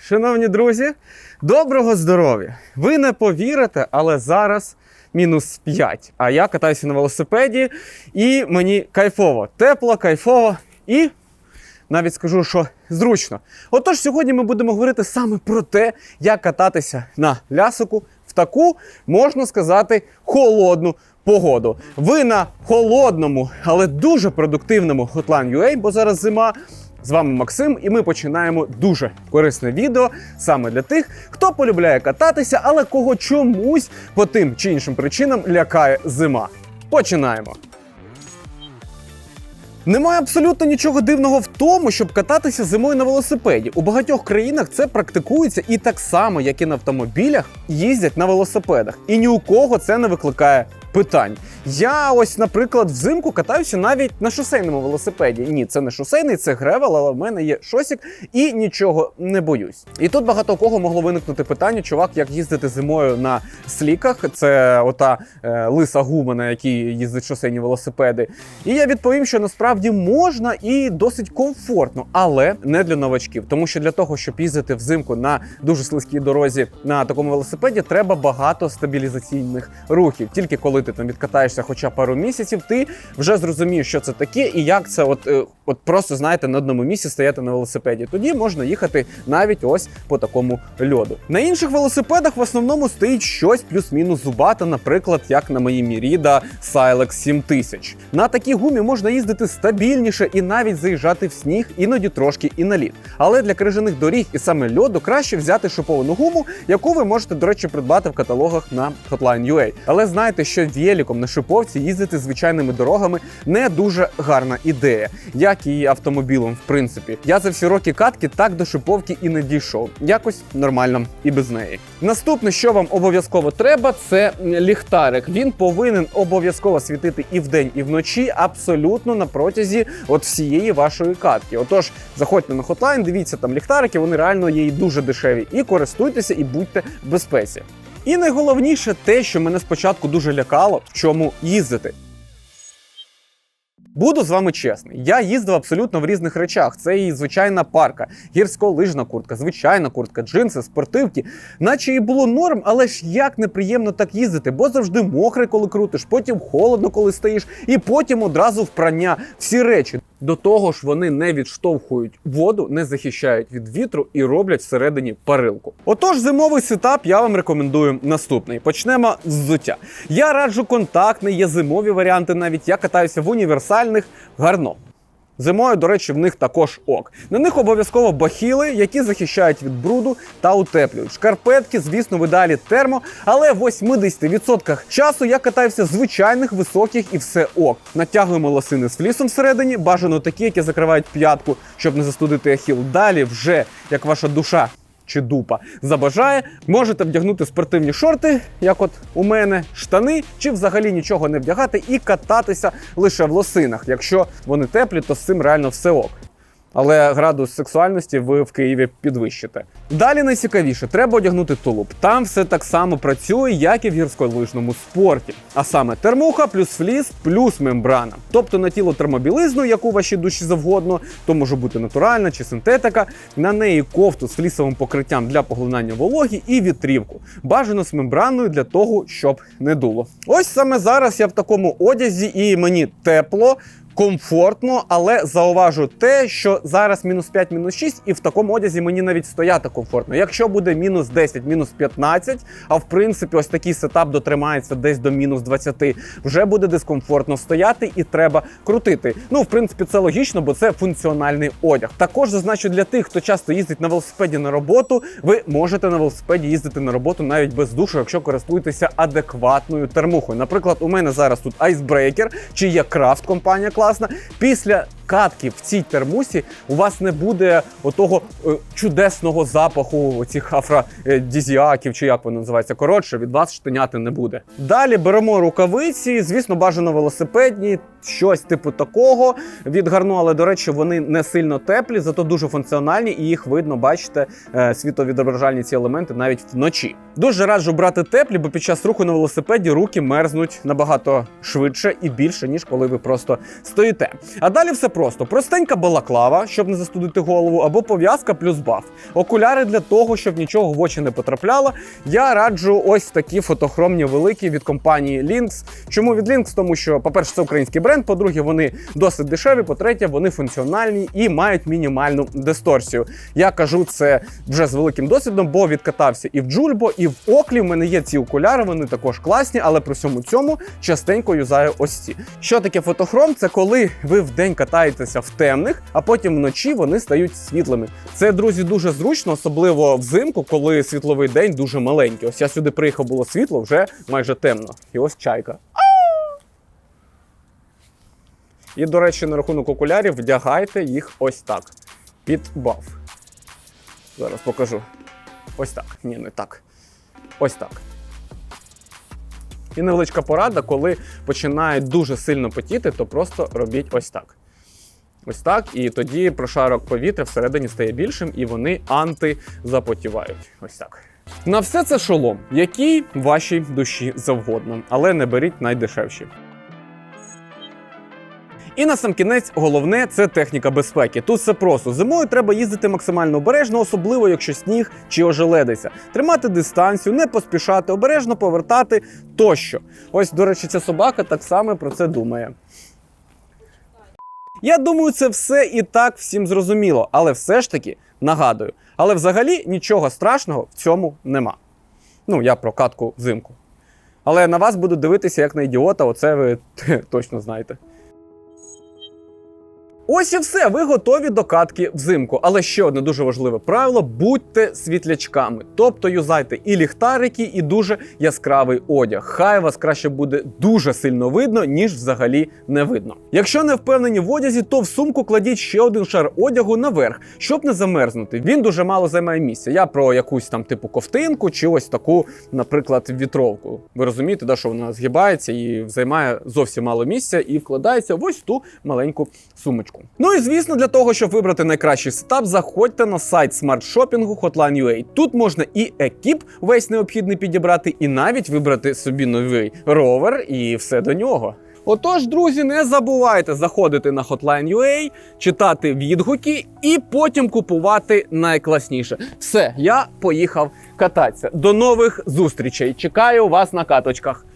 Шановні друзі, доброго здоров'я! Ви не повірите, але зараз мінус 5. А я катаюся на велосипеді, і мені кайфово, тепло, кайфово і навіть скажу, що зручно. Отож, сьогодні ми будемо говорити саме про те, як кататися на лясику в таку, можна сказати, холодну погоду. Ви на холодному, але дуже продуктивному Hotline UA, бо зараз зима. З вами Максим, і ми починаємо дуже корисне відео саме для тих, хто полюбляє кататися, але кого чомусь по тим чи іншим причинам лякає зима. Починаємо. Немає абсолютно нічого дивного в тому, щоб кататися зимою на велосипеді. У багатьох країнах це практикується і так само, як і на автомобілях, їздять на велосипедах. І ні у кого це не викликає питань. Я ось, наприклад, взимку катаюся навіть на шосейному велосипеді. Ні, це не шосейний, це гревел, але в мене є шосік і нічого не боюсь. І тут багато у кого могло виникнути питання, чувак, як їздити зимою на сліках. Це ота е, лиса гума, на якій їздять шосейні велосипеди. І я відповім, що насправді можна і досить комфортно, але не для новачків. Тому що для того, щоб їздити взимку на дуже слизькій дорозі на такому велосипеді, треба багато стабілізаційних рухів. Тільки коли ти там відкатаєшся хоча пару місяців, ти вже зрозумієш, що це таке, і як це, от, е, от просто знаєте, на одному місці стояти на велосипеді. Тоді можна їхати навіть ось по такому льоду. На інших велосипедах в основному стоїть щось плюс-мінус зубата, наприклад, як на моїй Міріда Silex 7000. На такій гумі можна їздити стабільніше і навіть заїжджати в сніг, іноді трошки і на лід. Але для крижаних доріг і саме льоду краще взяти шиповану гуму, яку ви можете, до речі, придбати в каталогах на Hotline UA. Але знайте, що великом на шиповці їздити звичайними дорогами не дуже гарна ідея, як і автомобілем, в принципі. Я за всі роки катки так до шиповки і не дійшов. Якось нормально і без неї. Наступне, що вам обов'язково треба, це ліхтарик. Він повинен обов'язково світити і вдень, і вночі, абсолютно на протязі от всієї вашої катки. Отож, заходьте на хотлайн, дивіться там ліхтарики, вони реально є і дуже дешеві. І користуйтеся, і будьте в безпеці. І найголовніше те, що мене спочатку дуже лякало, в чому їздити. Буду з вами чесний. Я їздив абсолютно в різних речах. Це і звичайна парка, гірськолижна куртка, звичайна куртка, джинси, спортивки. Наче і було норм, але ж як неприємно так їздити, бо завжди мокре, коли крутиш, потім холодно, коли стоїш, і потім одразу впрання. Всі речі. До того ж, вони не відштовхують воду, не захищають від вітру і роблять всередині парилку. Отож, зимовий сетап я вам рекомендую наступний. Почнемо з взуття. Я раджу контактний, є зимові варіанти. Навіть я катаюся в універсальних гарно. Зимою, до речі, в них також ок. На них обов'язково бахіли, які захищають від бруду та утеплюють. Шкарпетки, звісно, в ідеалі термо, але в 80% часу я катаюся звичайних високих і все ок. Натягуємо лосини з флісом всередині, бажано такі, які закривають п'ятку, щоб не застудити ахіл. Далі вже як ваша душа. Чи дупа забажає, можете вдягнути спортивні шорти, як от у мене, штани, чи взагалі нічого не вдягати і кататися лише в лосинах. Якщо вони теплі, то з цим реально все ок. Але градус сексуальності ви в Києві підвищите. Далі найцікавіше, треба одягнути тулуб. Там все так само працює, як і в гірськолижному спорті. А саме термуха плюс фліс плюс мембрана. Тобто на тіло термобілизну, яку вашій душі завгодно, то може бути натуральна чи синтетика. На неї кофту з флісовим покриттям для поглинання вологі і вітрівку. Бажано з мембраною для того, щоб не дуло. Ось саме зараз я в такому одязі, і мені тепло комфортно, але зауважу те, що зараз мінус 5, мінус 6, і в такому одязі мені навіть стояти комфортно. Якщо буде мінус 10, мінус 15, а в принципі, ось такий сетап дотримається десь до мінус 20, вже буде дискомфортно стояти і треба крутити. Ну, в принципі, це логічно, бо це функціональний одяг. Також зазначу для тих, хто часто їздить на велосипеді на роботу, ви можете на велосипеді їздити на роботу навіть без душу, якщо користуєтеся адекватною термухою. Наприклад, у мене зараз тут Icebreaker, чи є крафт компанія класна. Після катки в цій термусі у вас не буде отого е, чудесного запаху цих афродізіаків, чи як воно називається. Коротше, від вас штиняти не буде. Далі беремо рукавиці, звісно, бажано велосипедні, щось типу такого від гарно, але до речі, вони не сильно теплі, зато дуже функціональні, і їх видно, бачите, е, світовідображальні ці елементи навіть вночі. Дуже раджу брати теплі, бо під час руху на велосипеді руки мерзнуть набагато швидше і більше, ніж коли ви просто стоїте. А далі все просто: простенька балаклава, щоб не застудити голову, або пов'язка плюс баф. Окуляри для того, щоб нічого в очі не потрапляло. Я раджу ось такі фотохромні великі від компанії Lynx. Чому від Lynx? Тому що, по-перше, це український бренд, по-друге, вони досить дешеві, по-третє, вони функціональні і мають мінімальну дисторсію. Я кажу це вже з великим досвідом, бо відкатався і в Джульбо, і в Оклі. В мене є ці окуляри, вони також класні, але при всьому цьому частенько юзаю ось ці. Що таке фотохром? Це коли ви вдень катаєтеся в темних, а потім вночі вони стають світлими. Це, друзі, дуже зручно, особливо взимку, коли світловий день дуже маленький. Ось я сюди приїхав, було світло, вже майже темно. І ось чайка. І, до речі, на рахунок окулярів вдягайте їх ось так. Під баф. Зараз покажу. Ось так. Ні, не так. Ось так. І невеличка порада, коли починає дуже сильно потіти, то просто робіть ось так. Ось так, і тоді прошарок повітря всередині стає більшим, і вони антизапотівають. Ось так. На все це шолом, який вашій душі завгодно, але не беріть найдешевші. І на сам кінець головне це техніка безпеки. Тут все просто. Зимою треба їздити максимально обережно, особливо якщо сніг чи ожеледиться. Тримати дистанцію, не поспішати, обережно повертати тощо. Ось, до речі, ця собака так само про це думає. Я думаю, це все і так всім зрозуміло, але все ж таки нагадую. Але взагалі нічого страшного в цьому нема. Ну, я про катку взимку. Але на вас буду дивитися як на ідіота, оце ви точно знаєте. Ось і все, ви готові до катки взимку. Але ще одне дуже важливе правило: будьте світлячками. Тобто юзайте і ліхтарики, і дуже яскравий одяг. Хай вас краще буде дуже сильно видно, ніж взагалі не видно. Якщо не впевнені в одязі, то в сумку кладіть ще один шар одягу наверх, щоб не замерзнути. Він дуже мало займає місця. Я про якусь там типу ковтинку чи ось таку, наприклад, вітровку. Ви розумієте, да, що вона згибається і займає зовсім мало місця і вкладається в ось ту маленьку сумочку. Ну і звісно, для того, щоб вибрати найкращий сетап, заходьте на сайт смарт-шопінгу Hotline.ua. Тут можна і екіп весь необхідний підібрати, і навіть вибрати собі новий ровер і все до нього. Отож, друзі, не забувайте заходити на Hotline.ua, читати відгуки і потім купувати найкласніше. Все, я поїхав кататися. До нових зустрічей. Чекаю вас на каточках.